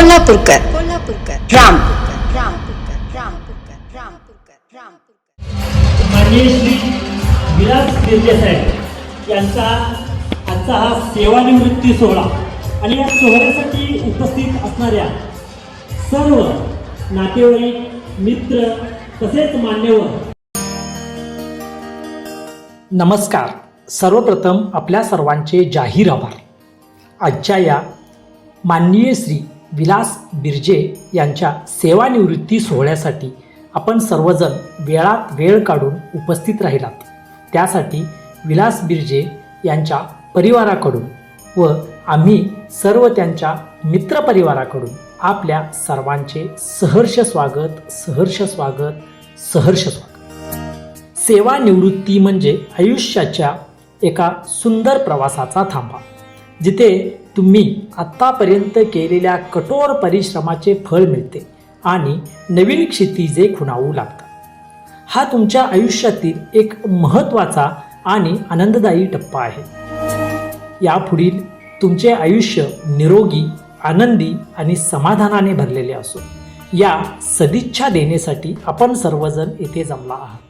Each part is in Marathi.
कोल्हापूरकर. कोल्हापूरकर. राम. रामपूरकर रामपूरकर रामपूरकर रामपूरकर माननीय श्री विलास साहेब यांचा आजचा हा सेवानिवृत्ती सोहळा आणि या सोहळ्यासाठी उपस्थित असणाऱ्या सर्व नातेवाईक मित्र तसेच मान्यवर. नमस्कार. सर्वप्रथम आपल्या सर्वांचे जाहीर आभार. आजच्या या माननीय श्री विलास बिर्जे यांच्या सेवानिवृत्ती सोहळ्यासाठी आपण सर्वजण वेळात वेळ काढून उपस्थित राहिलात. त्यासाठी विलास बिर्जे यांच्या परिवाराकडून व आम्ही सर्व त्यांच्या मित्रपरिवाराकडून आपल्या सर्वांचे सहर्ष स्वागत सहर्ष स्वागत सहर्ष स्वागत. सेवानिवृत्ती म्हणजे आयुष्याच्या एका सुंदर प्रवासाचा थांबा जिथे तुम्ही आत्तापर्यंत केलेल्या कठोर परिश्रमाचे फळ मिळते आणि नवीन क्षितिजे खुणावू लागतात. हा तुमच्या आयुष्यातील एक महत्त्वाचा आणि आनंददायी टप्पा आहे. यापुढील तुमचे आयुष्य निरोगी आनंदी आणि समाधानाने भरलेले असो. या सदिच्छा देण्यासाठी आपण सर्वजण येथे जमला आहात.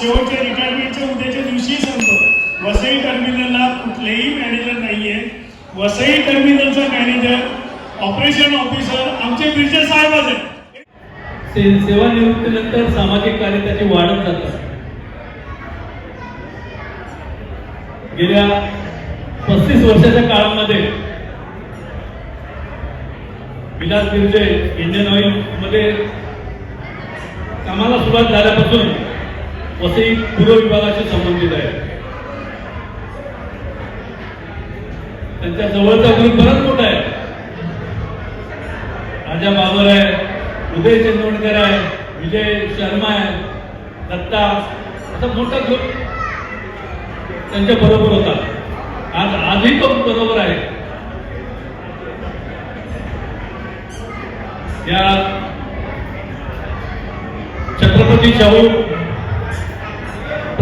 शेवटच्या रिटायरमेंटच्या उद्याच्या दिवशी सांगतो. वसई टर्मिनलला कुठलेही मॅनेजर नाहीये. वसई टर्मिनलचा मॅनेजर ऑपरेशन ऑफिसर आमचे बिर्जे साहेबच आहेत. से- सेवानिवृत्तीनंतर सामाजिक कार्य त्याचे वाढत जातात गेल्या पस्तीस वर्षाच्या काळामध्ये विलास बिर्जे इंडियन ऑइलमध्ये कामाला सुरुवात झाल्यापासून वसई पूर्व विभागाशी संबंधित आहे त्यांच्या जवळचा ग्रुप बराच मोठा आहे. राजा बाबर आहे उदय चंदवडकर आहे विजय शर्मा आहे दत्ता असा मोठा ग्रुप त्यांच्या बरोबर होता. आज आजही तो बरोबर आहे. या छत्रपती शाहू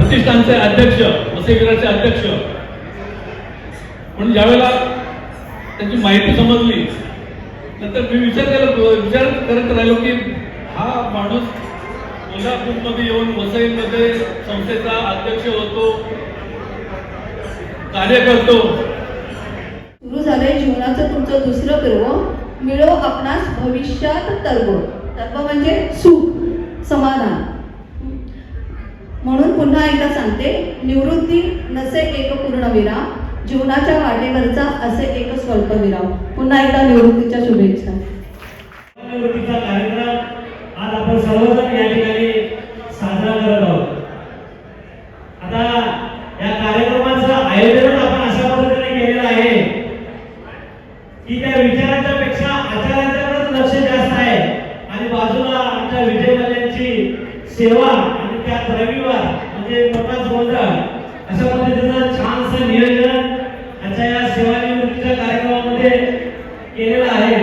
प्रतिष्ठानचे अध्यक्ष वसईविराचे अध्यक्ष. म्हणून ज्यावेळेला त्यांची माहिती समजली नंतर मी विचार केला विचार करत राहिलो की हा माणूस कोल्हापूरमध्ये येऊन वसईमध्ये संस्थेचा अध्यक्ष होतो कार्य करतो. सुरू झालंय जीवनाचं तुमचं दुसरं पर्व मिळो आपणास भविष्यात तर्व तर्व म्हणजे सुख समाधान. म्हणून पुन्हा एकदा सांगते निवृत्ती नसे एक पूर्ण विराम जीवनाच्या वाटेवरचा असे एक स्वल्प विराम. पुन्हा एकदा निवृत्तीच्या शुभेच्छा निवृत्तीचा कार्यक्रम आज आपण सर्वजण या ठिकाणी साजरा करत आहोत आता या कार्यक्रमाचं आयोजन आपण अशा पद्धतीने केलेलं आहे की त्या विचारांच्या पेक्षा आचारांच्याकडेच लक्ष जास्त आहे आणि बाजूला आमच्या विजय मल्ल्यांची सेवा आणि त्यात रविवार म्हणजे मोठाच गोंधळ अशा पद्धतीचं छानसं नियोजन आजच्या या सेवानिवृत्तीच्या कार्यक्रमामध्ये केलेलं आहे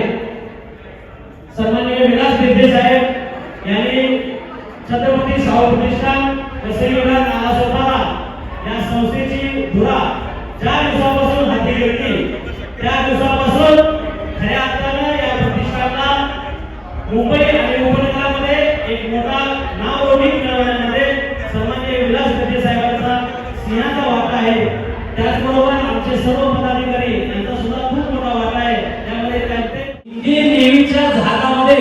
सन्माननीय विलास बिर्जे साहेब यांनी छत्रपती शाहू प्रतिष्ठान वसई विभाग नालासोपारा या संस्थेची धुरा ज्या दिवसापासून हाती घेतली त्या दिवसापासून खऱ्या अर्थानं या प्रतिष्ठानला मुंबई आणि उपनगरामध्ये एक मोठा नावरोहित मिळवण्यामध्ये सन्माननीय विलास बिर्जे साहेबांचा सिंहाचा वाटा आहे त्याचबरोबर आमचे सर्व पदाधिकारी यांचा सुद्धा खूप मोठा वाटा आहे त्यामध्ये त्यांचे इंडियन नेव्हीच्या जहाजामध्ये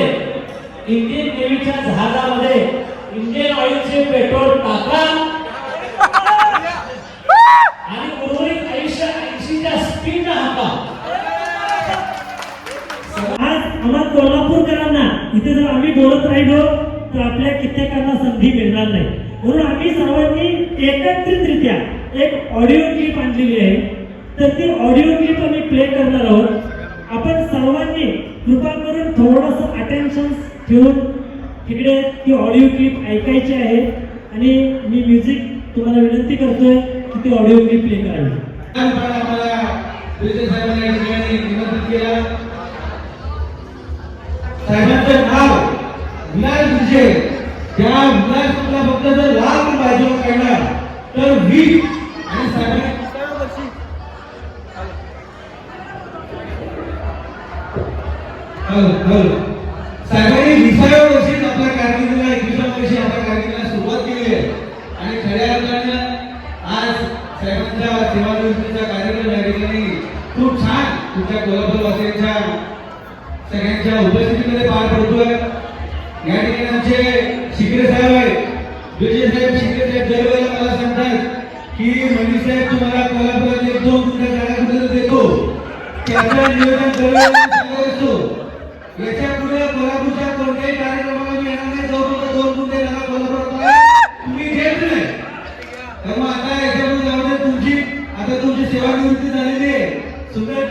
इंडियन नेव्हीच्या जहाजामध्ये इंडियन ऑइलचे पेट्रोल टाका. आणि उर्वरित आयुष्य ऐंशीच्या स्पीड हाका. आज आम्हा कोल्हापूरकरांना इथे जर आम्ही बोलत राहिलो तर आपल्या कित्येकांना संधी मिळणार नाही. म्हणून आम्ही सर्वांनी एकत्रितरित्या एक ऑडिओ क्लिप आणलेली आहे. तर ती ऑडिओ क्लिप आम्ही प्ले करणार आहोत. आपण सर्वांनी कृपा करून थोडंसं अटेन्शन ठेवून तिकडे ती ऑडिओ क्लिप ऐकायची आहे आणि मी म्युझिक तुम्हाला विनंती करतोय की ती ऑडिओ क्लिप प्ले करावी. साहेबांचं नाव विलास विजय. त्या विलासला फक्त जर लाल पाहिजे काढला तर वीस आणि साहेबांनी हॅलो, हॅलो. तुमच्या कोल्हापूरवासियांच्या सगळ्यांच्या उपस्थितीमध्ये पार पडतोय. या ठिकाणी आमचे शिकरे साहेब आहेत. विजय साहेब शिकरे साहेब दरवेळेला मला सांगतात की मनीष साहेब तुम्हाला कोल्हापुरात येतो तुमच्या जागा देतो. त्याचं नियोजन दरवेळेला असतो. याच्यापुढे कोल्हापूरच्या कोणत्याही कार्यक्रमाला मी येणार नाही. जाऊ नका दोन कुठे जागा कोल्हापुरात तुम्ही घेत नाही. तर मग आता याच्यामध्ये जाऊ दे तुमची. आता तुमची सेवानिवृत्ती झालेली आहे. सुंदर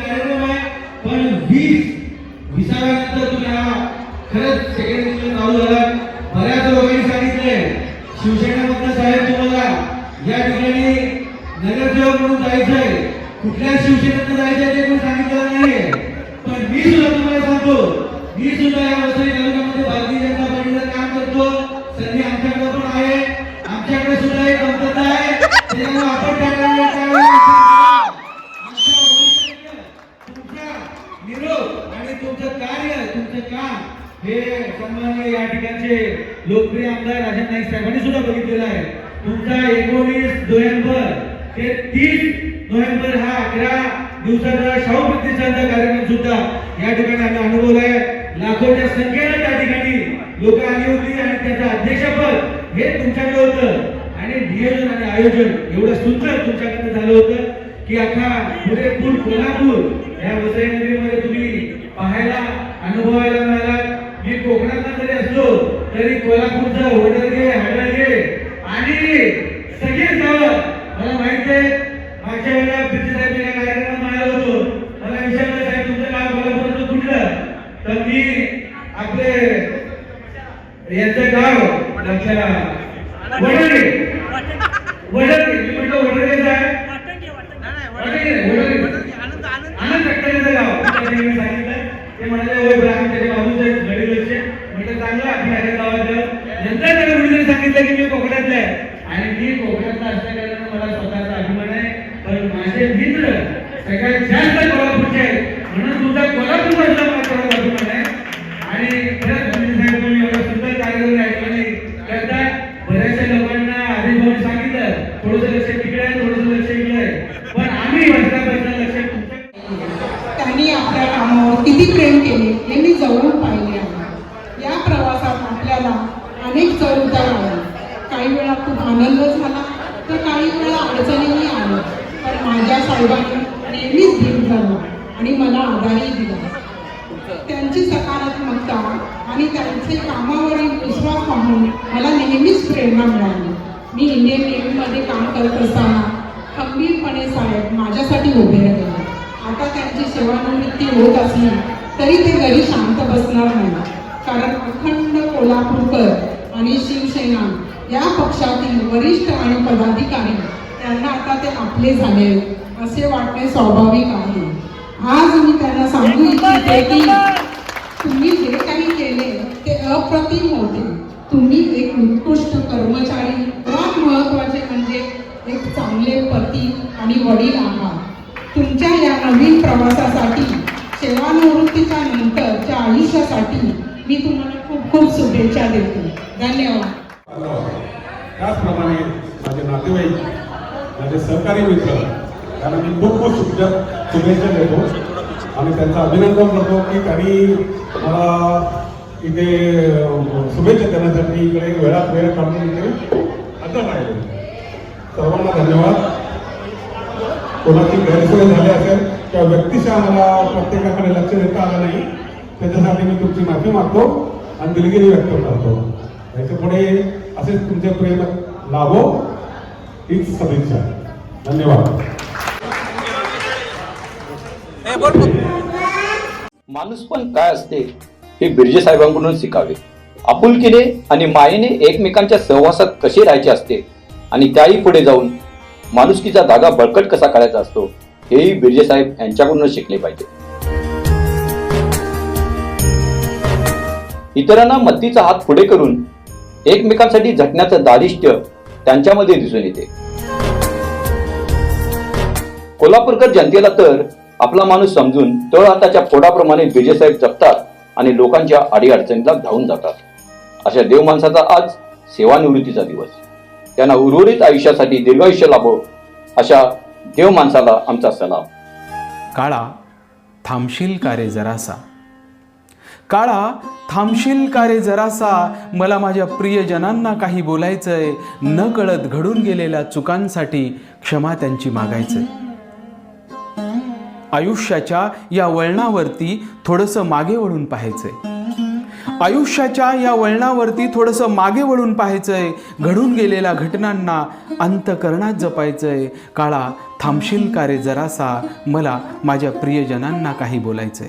लोक आणि त्याचं अध्यक्षपद हे तुमच्याकडे होतं. आणि नियोजन आणि आयोजन एवढं सुंदर तुमच्याकडे झालं होतं की अख्खा पुरेपूर कोल्हापूर या वसई नगरीमध्ये तुम्ही पाहायला अनुभवायला मिळाला मी कोकणातला जरी असलो तरी कोल्हापूरचं होडरगे घे आणि सगळे गावं मला माहीत आहे मागच्या वेळेला पृथ्वी साहेब एका कार्यक्रमात होतो मला विचारलं साहेब तुमचं गाव कोल्हापूरचं कुठलं? तर मी आपले यांचं गाव आमच्या वडरे वडरे मी म्हटलं वडरे साहेब आनंद गाव. त्यांनी मी सांगितलं. ते म्हणाले होय बरं त्याच्या बाजूचे म्हटलं चांगलं आपण ह्याच्या गावात नंतर त्याला मुलीने सांगितलं की मी कोकणातला आहे. आणि मी कोकणातला असल्या कारणानं मला स्वतःचा अभिमान आहे. पण माझे मित्र सगळ्यात जास्त कोल्हापूरचे आहेत म्हणून तुमचा कोल्हापूर मधला मला थोडा अभिमान आहे आणि खरंच मुली साहेब तुम्ही एवढा सुंदर कार्यक्रम या ठिकाणी करताय बऱ्याचशा लोकांना आधी भाऊ सांगितलं थोडंसं लक्ष तिकडे आहे थोडंसं लक्ष इकडे आहे पण आम्ही वर्षापासून लक्ष तुमच्या त्यांनी आपल्या कामावर किती प्रेम केले हे मी जवळून पाहिले आहे या प्रवासात आपल्याला अनेक चढ उतार आले काही वेळा खूप आनंद झाला तर काही वेळा अडचणीही आल्या पण माझ्या साहेबांनी नेहमीच धीर धरला आणि मला आधारही दिला. त्यांची सकारात्मकता आणि त्यांचे कामावरील विश्वास पाहून मला नेहमीच प्रेरणा मिळाली. मी इंडियन नेव्हीमध्ये काम करत असताना खंबीरपणे साहेब माझ्यासाठी उभे राहिले. आता त्यांची सेवानिवृत्ती होत असली तरी ते घरी शांत बसणार नाही. कारण अखंड कोल्हापूरकर आणि शिवसेना या पक्षातील वरिष्ठ आणि पदाधिकारी त्यांना आता ते आपले झाले. असे वाटणे स्वाभाविक आहे. आज मी त्यांना सांगू इच्छिते की तुम्ही जे काही केले ते अप्रतिम होते. तुम्ही एक उत्कृष्ट कर्मचारी सर्वात महत्त्वाचे म्हणजे एक चांगले पती आणि वडील आहात तुमच्या या नवीन प्रवासासाठी सेवानिवृत्तीच्या नंतरच्या आयुष्यासाठी मी तुम्हाला खूप खूप शुभेच्छा देते. धन्यवाद. त्याचप्रमाणे माझे नातेवाईक माझे सहकारी मित्र त्यांना मी खूप खूप शुभेच्छा शुभेच्छा देतो. आणि त्यांचं अभिनंदन करतो की त्यांनी मला इथे शुभेच्छा देण्यासाठी इकडे वेळात वेळ काढून इथे आता राहिले सर्वांना धन्यवाद. कोणाची गैरसोय झाली असेल त्या व्यक्तिशः मला प्रत्येकाकडे लक्ष देता आलं नाही त्याच्यासाठी मी तुमची माफी मागतो आणि दिलगिरी व्यक्त करतो. याच्यापुढे असेच तुमचे प्रेम लाभो हीच सदिच्छा. धन्यवाद. माणूस पण काय असते हे बिर्जे साहेबांकडून शिकावे. आपुलकीने आणि मायेने एकमेकांच्या सहवासात कसे राहायचे असते आणि त्याही पुढे जाऊन माणुसकीचा धागा बळकट कसा काढायचा असतो हेही बिर्जे साहेब यांच्याकडून शिकले पाहिजे. इतरांना मत्तीचा हात पुढे करून एकमेकांसाठी झटण्याचं दारिष्ट्य त्यांच्यामध्ये दिसून येते. कोल्हापूरकर जनतेला तर आपला माणूस समजून तळ हाताच्या फोडाप्रमाणे विजयसाहेब जपतात आणि लोकांच्या अडीअडचणीला धावून जातात. अशा देव माणसाचा आज सेवानिवृत्तीचा दिवस. त्यांना उर्वरित आयुष्यासाठी दीर्घायुष्य लाभो अशा देव माणसाला आमचा सलाम. काळा थांबशील का रे जरासा? काळा थांबशील का रे जरासा? मला माझ्या प्रियजनांना काही बोलायचंय. न कळत घडून गेलेल्या चुकांसाठी क्षमा त्यांची मागायचंय. आयुष्याच्या या वळणावरती थोडंसं मागे वळून पाहायचंय. आयुष्याच्या या वळणावरती थोडंसं मागे वळून पाहायचंय. घडून गेलेल्या घटनांना अंतकरणात जपायचंय. काळा थांबशील का रे जरासा? मला माझ्या प्रियजनांना काही बोलायचंय.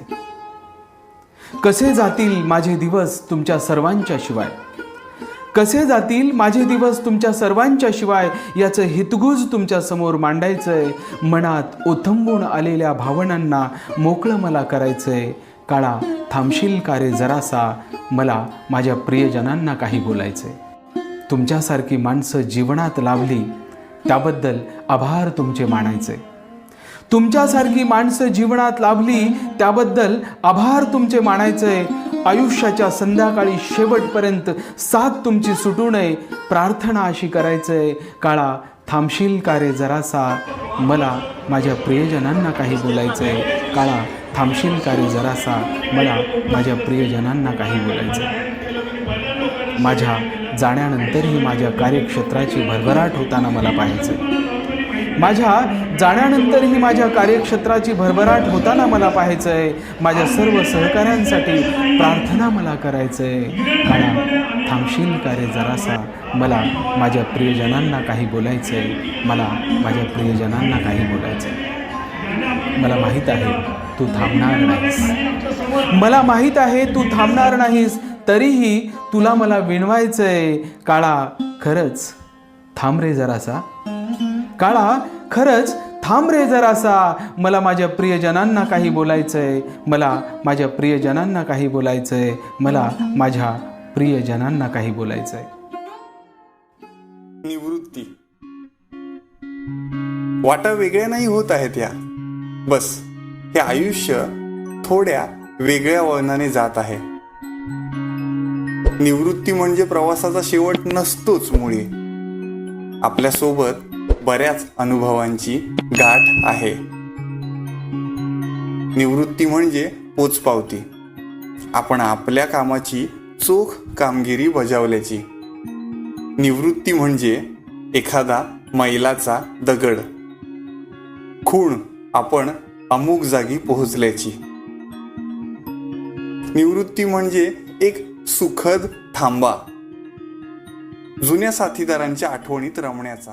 कसे जातील माझे दिवस तुमच्या सर्वांच्या शिवाय? कसे जातील? माझे दिवस तुमच्या सर्वांच्या शिवाय याचं हितगुज तुमच्यासमोर आहे मनात ओथंबून आलेल्या भावनांना मोकळं मला करायचं आहे काळा थांबशील का रे जरासा? मला माझ्या प्रियजनांना काही बोलायचं आहे तुमच्यासारखी माणसं जीवनात लाभली त्याबद्दल आभार तुमचे मानायचे. तुमच्यासारखी माणसं जीवनात लाभली त्याबद्दल आभार तुमचे मानायचे. आयुष्याच्या संध्याकाळी शेवटपर्यंत साथ तुमची सुटू नये प्रार्थना अशी करायचं. आहे काळा थांबशील का रे जरासा? मला माझ्या प्रियजनांना काही बोलायचं आहे काळा थांबशील का रे जरासा? मला माझ्या प्रियजनांना काही बोलायचंय. माझ्या जाण्यानंतरही माझ्या कार्यक्षेत्राची भरभराट होताना मला पाहायचं माझ्या जाण्यानंतरही माझ्या कार्यक्षेत्राची भरभराट होताना मला पाहायचं आहे माझ्या सर्व सहकाऱ्यांसाठी प्रार्थना मला करायचं आहे काळा थांबशील कार्य जरासा? मला माझ्या प्रियजनांना काही बोलायचं आहे मला माझ्या प्रियजनांना काही बोलायचं आहे मला माहीत आहे तू थांबणार नाहीस. मला माहीत आहे तू थांबणार नाहीस. तरीही तुला मला विणवायचं आहे काळा खरंच थांब रे जरासा. काळा खरंच थांब रे जरासा. मला माझ्या प्रियजनांना काही बोलायचंय. मला माझ्या प्रियजनांना काही बोलायचंय. मला माझ्या प्रियजनांना काही बोलायचंय. निवृत्ती. वाटा वेगळ्या नाही होत आहेत या. बस हे आयुष्य थोड्या वेगळ्या वळणाने जात आहे. निवृत्ती म्हणजे प्रवासाचा शेवट नसतोच मुळे. आपल्यासोबत बऱ्याच अनुभवांची गाठ आहे. निवृत्ती म्हणजे पोचपावती. आपण आपल्या कामाची चोख कामगिरी बजावल्याची. निवृत्ती म्हणजे एखादा मैलाचा दगड. खूण आपण अमुक जागी पोहोचल्याची. निवृत्ती म्हणजे एक सुखद थांबा. जुन्या साथीदारांच्या आठवणीत रमण्याचा.